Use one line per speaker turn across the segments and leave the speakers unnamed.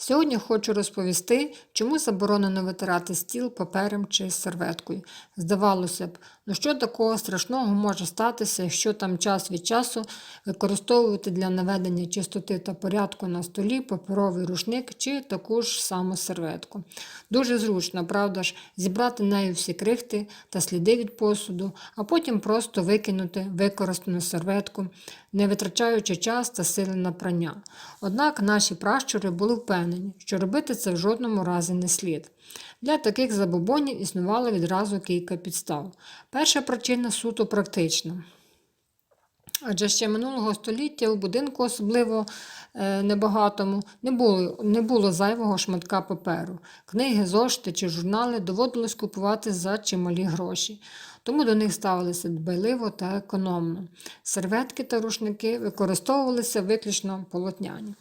Сьогодні хочу розповісти, чому заборонено витирати стіл папером чи серветкою. Здавалося б, ну що такого страшного може статися, якщо там час від часу використовувати для наведення чистоти та порядку на столі паперовий рушник чи таку ж саму серветку. Дуже зручно, правда ж, зібрати нею всі крихти та сліди від посуду, а потім просто викинути використану серветку, не витрачаючи час та сили на прання. Однак наші пращури були впевнені, що робити це в жодному разі не слід. Для таких забобонів існувало відразу кілька підстав. Перша причина суто практична. Адже ще минулого століття у будинку, особливо е, небагатому, не було, не було зайвого шматка паперу. Книги, зошити чи журнали доводилось купувати за чималі гроші, тому до них ставилися дбайливо та економно. Серветки та рушники використовувалися виключно полотняні.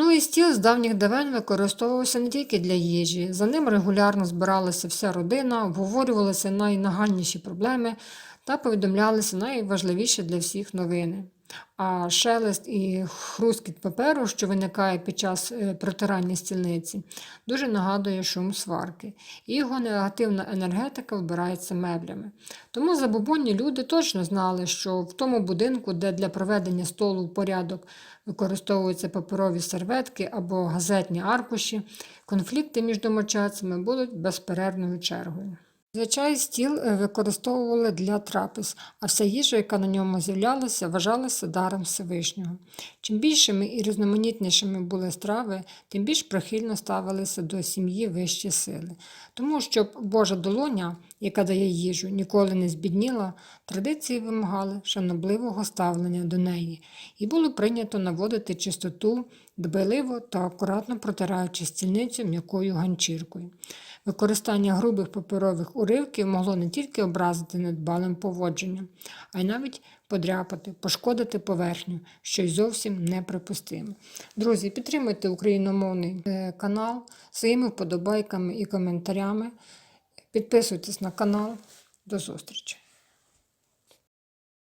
Ну і стіл з давніх давень використовувався не тільки для їжі. За ним регулярно збиралася вся родина, обговорювалися найнагальніші проблеми та повідомлялися найважливіші для всіх новини. А шелест і хрускіт паперу, що виникає під час е, протирання стільниці, дуже нагадує шум сварки, і його негативна енергетика вбирається меблями. Тому забобонні люди точно знали, що в тому будинку, де для проведення столу в порядок використовуються паперові серветки або газетні аркуші, конфлікти між домочадцями будуть безперервною чергою. Зазвичай стіл е, використовували для трапез, а вся їжа, яка на ньому з'являлася, вважалася даром Всевишнього. Чим більшими і різноманітнішими були страви, тим більш прихильно ставилися до сім'ї вищі сили. Тому, щоб Божа долоня, яка дає їжу, ніколи не збідніла, традиції вимагали шанобливого ставлення до неї, і було прийнято наводити чистоту, дбайливо та акуратно протираючи стільницю м'якою ганчіркою. Використання грубих паперових уривків могло не тільки образити недбалим поводженням, а й навіть подряпати, пошкодити поверхню, що й зовсім неприпустимо. Друзі, підтримуйте україномовний е, канал своїми вподобайками і коментарями. Підписуйтесь на канал. До зустрічі!